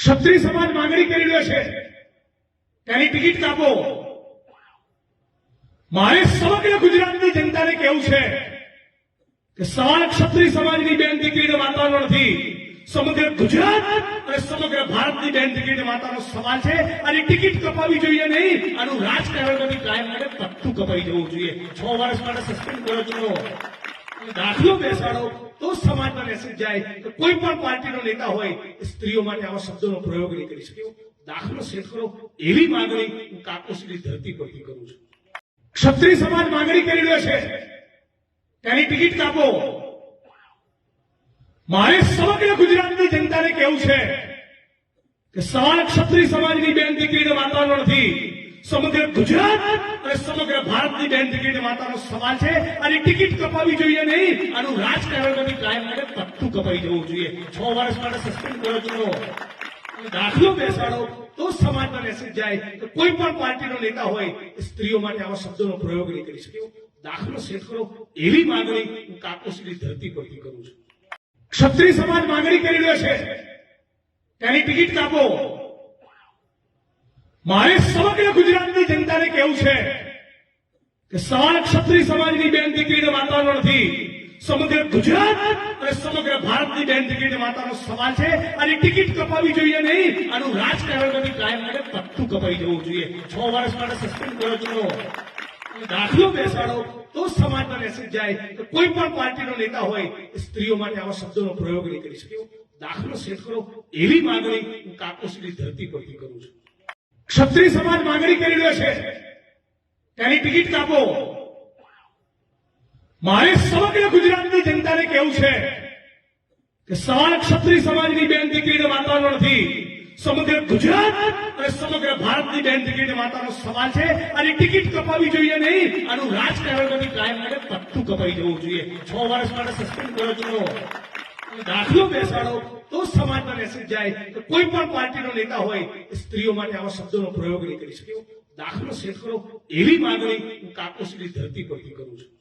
ક્ષત્રિય સમાજ માંગણી કરી રહ્યો છે. તેની ટિકિટ કાપો. મારે સમગ્ર ગુજરાતની જનતાને કેવું છે કે સવાલ ક્ષત્રિય સમાજની બેન દીકરીને વાતાવરણ નથી. સમગ્ર ગુજરાત અને સમગ્ર ભારતની બેન દીકરીને વાતાવરણ સવાલ છે. અને ટિકિટ કપાવી જોઈએ નહીં. આનું રાજકારણમાંથી કાયમ માટે પટ્ટું કપાઈ જવું જોઈએ. છ વર્ષ માટે સસ્પેન્ડ કરો છો. દાખલો બેસાડો. તો સમાજમાં મેસેજ જાય કોઈ પણ પાર્ટીનો નેતા હોય સ્ત્રીઓ માટે આવા શબ્દોનો પ્રયોગ નહીં કરી શકે. દાખલો સેટ એવી માંગણી હું કાકોસીની ધરતી પરથી કરું છું. ક્ષત્રિય સમાજ માંગણી કરી રહ્યો છે. તેની ટિકિટ કાપો. મારે સમગ્ર ગુજરાતની જનતાને કેવું છે કે સવાલ ક્ષત્રિય સમાજની બેન દીકરીને વાંચવાનો નથી. સમગ્ર ગુજરાત અને સમગ્ર ભારતની બેન ટિકિટ માતાનો સવાલ છે. અને ટિકિટ કપાવી જોઈએ નહીં. આનું રાજકારણમાંથી કાયમ માટે પટ્ટું કપાઈ જવું જોઈએ. છ વર્ષ માટે સસ્પેન્ડ કરો છો દાખલો બેસાડો તો સમાજમાં મેસેજ જાય કે કોઈ પણ પાર્ટીનો નેતા હોય સ્ત્રીઓ માટે આવા શબ્દોનો પ્રયોગ નહીં કરી શકે. દાખલો સેટ કરો. એવી માંગણી હું કાકોસીની ધરતી પરથી કરું છું. ક્ષત્રિય સમાજ માંગણી કરી રહ્યો છે. તેની ટિકિટ કાપો. મારે સમગ્ર ગુજરાતની જનતાને કેવું છે કે સવાલ ક્ષત્રિય સમાજની બેન દીકરીને વાંચવાનો નથી. સમગ્ર ગુજરાત અને સમગ્ર ભારતની બેન દીકરીને વાંચવાનો સવાલ છે. અને ટિકિટ કપાવી જોઈએ નહીં. આનું રાજકારણમાંથી કાયમ માટે પત્તું કપાઈ જવું જોઈએ. છ વર્ષ માટે સસ્પેન્ડ કરો છો દાખલો બેસાડો તો સમાજમાં મેસેજ જાય. કે કોઈ પણ પાર્ટીનો નેતા હોય સ્ત્રીઓ માટે આવા શબ્દોનો પ્રયોગ નહીં કરી શકે. દાખલો સેટ કરો. એવી માંગણી હું કાકોસીની ધરતી પરથી કરું છું. ક્ષત્રિય સમાજ માંગણી કરી રહ્યો છે. તેની ટિકિટ કાપો. મારે સમગ્ર ગુજરાતની જનતાને કેવું છે કે સવાલ ક્ષત્રિય સમાજની બેન દીકરીને વાંચવાનો નથી. સમગ્ર ગુજરાત અને સમગ્ર ભારતની બેન દીકરીને વાંચવાનો સવાલ છે. અને ટિકિટ કપાવી જોઈએ નહીં. આનું રાજકારણમાંથી કાયમ માટે પટ્ટું કપાઈ જવું જોઈએ. છ વર્ષ માટે સસ્પેન્ડ કરો છો દાખલો બેસાડો, તો સમાજમાં મેસેજ જાય કે કોઈ પણ પાર્ટીનો નેતા હોય સ્ત્રીઓ માટે આવા શબ્દોનો પ્રયોગ નહીં કરી શકે. દાખલો સેટ કરો. એવી માંગણી હું કાકોસીની ધરતી પરથી કરું છું.